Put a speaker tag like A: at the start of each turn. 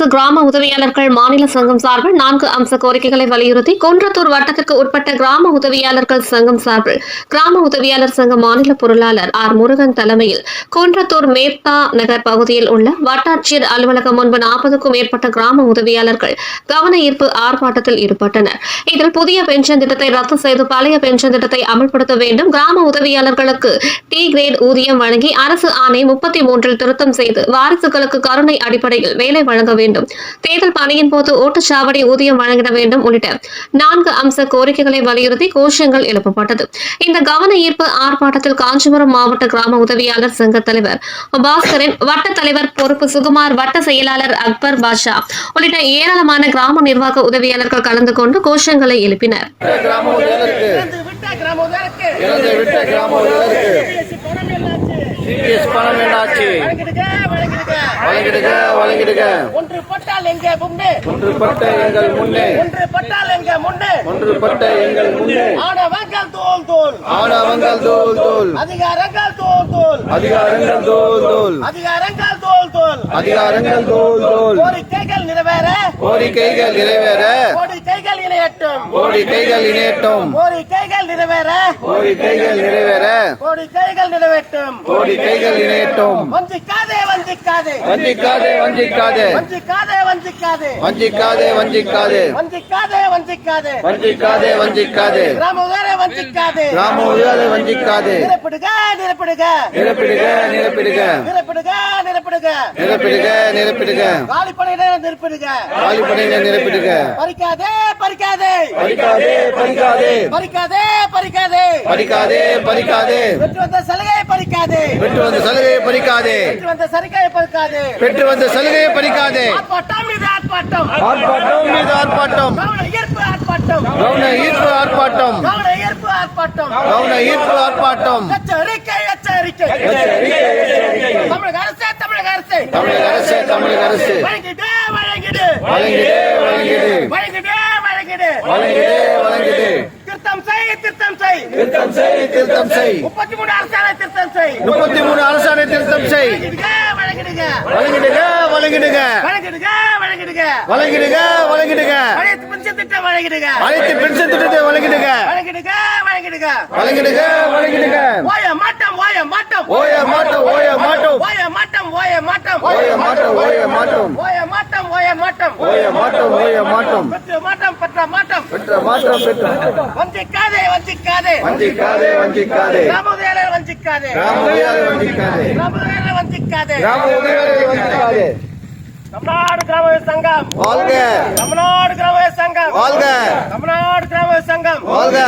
A: அரசு கிராம உதவியாளர்கள் மாநில சங்கம் சார்பில் நான்கு அம்ச கோரிக்கைகளை வலியுறுத்தி குன்றத்தூர் வட்டத்திற்கு உட்பட்ட கிராம உதவியாளர்கள் சங்கம் சார்பில் கிராம உதவியாளர் சங்க மாநில பொருளாளர் ஆர் முருகன் தலைமையில் குன்றத்தூர் மேப்தா நகர் பகுதியில் உள்ள வட்டாட்சியர் அலுவலகம் முன்பு நாற்பதுக்கும் மேற்பட்ட கிராம உதவியாளர்கள் கவன ஈர்ப்பு ஆர்ப்பாட்டத்தில் ஈடுபட்டனர். இதில் புதிய பென்ஷன் திட்டத்தை ரத்து செய்து பழைய பென்ஷன் திட்டத்தை அமல்படுத்த வேண்டும். கிராம உதவியாளர்களுக்கு டி கிரேட் ஊதியம் வழங்கி அரசு ஆணை முப்பத்தி மூன்றில் திருத்தம் செய்து வாரிசுகளுக்கு கருணை அடிப்படையில் வேலை வழங்க வேண்டும். தேர்தல் பணியின் போது ஓட்டுச்சாவடி ஊதியம் வழங்கிட வேண்டும் உள்ளிட்ட நான்கு அம்ச கோரிக்கைகளை வலியுறுத்தி கோஷங்கள் எழுப்பப்பட்டது. இந்த கவன ஈர்ப்பு ஆர்ப்பாட்டத்தில் காஞ்சிபுரம் மாவட்ட கிராம உதவியாளர் சங்க தலைவர் பாஸ்கரன் வட்ட தலைவர் பொறுப்பு சுகுமார் வட்ட செயலாளர் அக்பர் பாஷா உள்ளிட்ட ஏராளமான கிராம நிர்வாக உதவியாளர்கள் கலந்து கொண்டு கோஷங்களை எழுப்பினர்.
B: கிராம
C: கிராம
B: கிராம
C: பணம் என்னாச்சு?
B: வழங்கிடுக வழங்கிடுக.
C: ஒன்று பட்டால் எங்கே முன்னே.
B: ஒன்றுபட்ட எங்கள் முன்னே.
C: ஒன்று பட்டால் எங்கே முன்னே.
B: ஒன்றுபட்ட எங்கள் முன்னே.
C: ஆனவங்கள் தோல் தோல்.
B: ஆணவங்கள் தோல் தோல்.
C: அதிகாரங்கள் தோல் தோல்.
B: அதிகாரங்கள் தோல் தோல்.
C: அதிகாரங்கள் தோல் தோல்.
B: அதிகாரங்கள் தோல் தோல்.
C: கோரிக்கைகள் நிறைவேற.
B: கோரிக்கைகள் நிறைவேற.
C: கோரிக்கைகள் இணையட்டும்
B: கோரிக்கைகள் இணையட்டும்
C: கோரிக்கைகள் நிறைவேற.
B: கோரிக்கைகள் நிறைவேற.
C: கோரிக்கைகள் நிறைவேற்றும்.
B: கோரிக்கைகள் இணையட்டும்
C: வஞ்சிக்காதே வஞ்சிக்காதே.
B: வஞ்சிக்காதே வஞ்சிக்காதே.
C: வஞ்சிக்காதே வஞ்சிக்காதே.
B: வஞ்சிக்காதே வஞ்சிக்காதே.
C: வஞ்சிக்காதே வஞ்சிக்காதே.
B: வஞ்சிக்காதே வஞ்சிக்காதே.
C: கிராம உதவியாளரை வஞ்சிக்காதே.
B: கிராம உதவியாளரை வஞ்சிக்காதே.
C: நிரப்பிடுக நிரப்பிடுக.
B: நிரப்பிடுக நிரப்பிடுக.
C: நிரப்பிடுக நிரப்பிடுக.
B: நிரப்பிடுக நிரப்பிடுக.
C: காலிப்படையினர் நிரப்பிடுக.
B: வாலிபடையினர் நிரப்பிடுக.
C: பறிக்காதே பறிக்காதே.
B: பறிக்காதே. பறிக்காதே
C: பறிக்காதே. பறிக்காதே
B: பறிக்காதே. பறிக்காதே
C: பெற்று வந்த சலுகையை பறிக்காதே.
B: பெற்று வந்த சலுகையை பறிக்காதே.
C: பெற்று வந்த சலுகையை பறிக்காதே.
B: பெற்று வந்த சலுகையை பறிக்காதே.
C: ஆர்ப்பாட்டம் இது ஆர்ப்பாட்டம்.
B: ஆர்ப்பாட்டம் மீது ஆர்ப்பாட்டம்.
C: கவன ஈர்ப்பு ஆர்ப்பாட்டம்.
B: கவன ஈர்ப்பு ஆர்ப்பாட்டம்.
C: கவன ஈர்ப்பு ஆர்ப்பாட்டம்.
B: கவன ஈர்ப்பு ஆர்ப்பாட்டம்.
C: எச்சரிக்கை. தமிழக அரசே தமிழக அரசே.
B: தமிழக அரசு தமிழக அரசு.
C: வழங்கிடு. வழங்கிடு
B: வழங்கிடு. வழங்கிடு
C: வழங்கிடு வழங்கிடு திருத்தம் செய் திருத்தம் செய்.
B: திருத்தம் செய் திருத்தம் செய்.
C: முப்பத்தி மூணு அரசாணை திருத்தம் செய்.
B: முப்பத்தி மூணு அரசாணை திருத்தம் செய்.
C: வழங்கிடுக வழங்கிடுக.
B: வழங்கிடுக வழங்கிடுக.
C: வழங்கிடுக வழங்கிடுக.
B: வழங்கிடுக
C: அனைத்து பென்ஷன் திட்டம் வழங்கிடுக.
B: அனைத்து பென்ஷன் திட்டத்தை வழங்கிடுக.
C: வழங்கிடுக வழங்கிடுக.
B: வழங்கிடுக வழங்கிடுக.
C: ஓய மாட்டம் ஓய மாட்டம்.
B: ஓய மாட்டோம் ஓய மாட்டோம்.
C: ஓய மாட்டம் ஓய மாட்டம்.
B: ஓய மாட்டோம் ஓய மாட்டோம்.
C: ஓய மாட்டம் ஓய மாட்டம்.
B: ஓய மாட்டோம் ஓய மாட்டோம்.
C: மாட்டம் பெற்ற மாட்டம்.
B: பெற்ற மாற்றம் பெற்ற
C: வஞ்சிக்காதே வஞ்சிக்காதே.
B: வஞ்சிக்காதே வஞ்சிக்காதே.
C: உதவியாளர் வஞ்சிக்காதே.
B: உதவியாளரை வஞ்சிக்காதே.
C: உதவியாளர் வஞ்சிக்காதே.
B: உதவியாளரை வஞ்சிக்காதே.
C: தமிழ்நாடு கிராம சங்கம்.
B: வாழ்க.
C: தமிழ்நாடு கிராம சங்கம்.
B: வாழ்க.
C: தமிழ்நாடு கிராம சங்கம்.
B: வாழ்க.